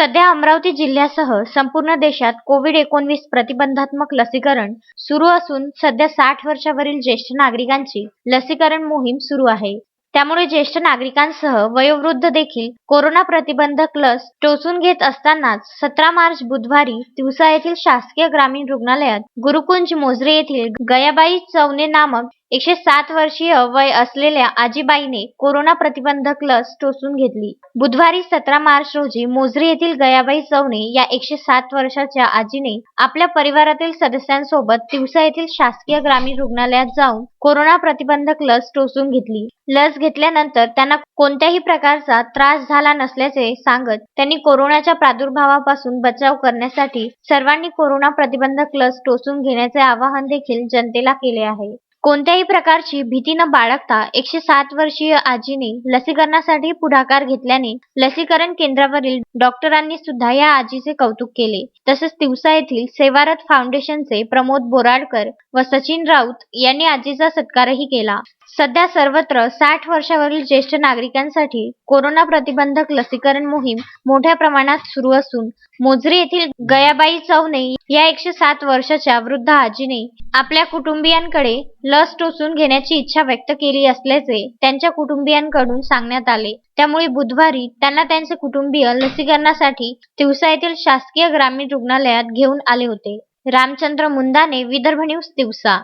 सध्या अमरावती जिल्ह्यासह संपूर्ण देशात कोविड एकोणवीस प्रतिबंधात्मक लसीकरण सुरू असून सध्या साठ वर्षावरील ज्येष्ठ नागरिकांची लसीकरण मोहीम सुरू आहे. त्यामुळे ज्येष्ठ नागरिकांसह वयोवृद्ध देखील कोरोना प्रतिबंधक लस टोचून घेत असतानाच सतरा मार्च बुधवारी दिवसा येथील शासकीय ग्रामीण रुग्णालयात गुरुकुंज मोजरे येथील गयाबाई चवणे नामक एकशे सात वर्षीय वय असलेल्या आजीबाईने कोरोना प्रतिबंधक लस टोचून घेतली. बुधवारी सतरा मार्च रोजी मोजरी येथील गयाबाई चवणे या एकशे सात वर्षाच्या आजीने आपल्या परिवारातील सदस्यांसोबत तिवसा येथील शासकीय ग्रामीण रुग्णालयात जाऊन कोरोना प्रतिबंधक लस टोचून घेतली. लस घेतल्यानंतर त्यांना कोणत्याही प्रकारचा त्रास झाला नसल्याचे सांगत त्यांनी कोरोनाच्या प्रादुर्भावापासून बचाव करण्यासाठी सर्वांनी कोरोना प्रतिबंधक लस टोचून घेण्याचे आवाहन देखील जनतेला केले आहे. कोणत्याही प्रकारची भीती न बाळगता एकशे सात वर्षीय आजीने लसीकरणासाठी पुढाकार घेतल्याने लसीकरण केंद्रावरील डॉक्टरांनी सुद्धा या आजीचे कौतुक केले. तसेच तिवसा येथील सेवारत फाउंडेशनचे प्रमोद बोराडकर व सचिन राऊत यांनी आजीचा सत्कारही केला. सध्या सर्वत्र साठ वर्षावरील ज्येष्ठ नागरिकांसाठी कोरोना प्रतिबंधक लसीकरण मोहीम मोठ्या प्रमाणात सुरू असून मोजरी येथील गयाबाई चवणे या एकशे सात वर्षाच्या वृद्ध आजीने आपल्या कुटुंबियांकडे लस टोचून घेण्याची इच्छा व्यक्त केली असल्याचे त्यांच्या कुटुंबियांकडून सांगण्यात आले. त्यामुळे बुधवारी त्यांना त्यांचे कुटुंबीय लसीकरणासाठी तिवसा येथील शासकीय ग्रामीण रुग्णालयात घेऊन आले होते. रामचंद्र मुंदाने विदर्भ न्यूज तिवसा.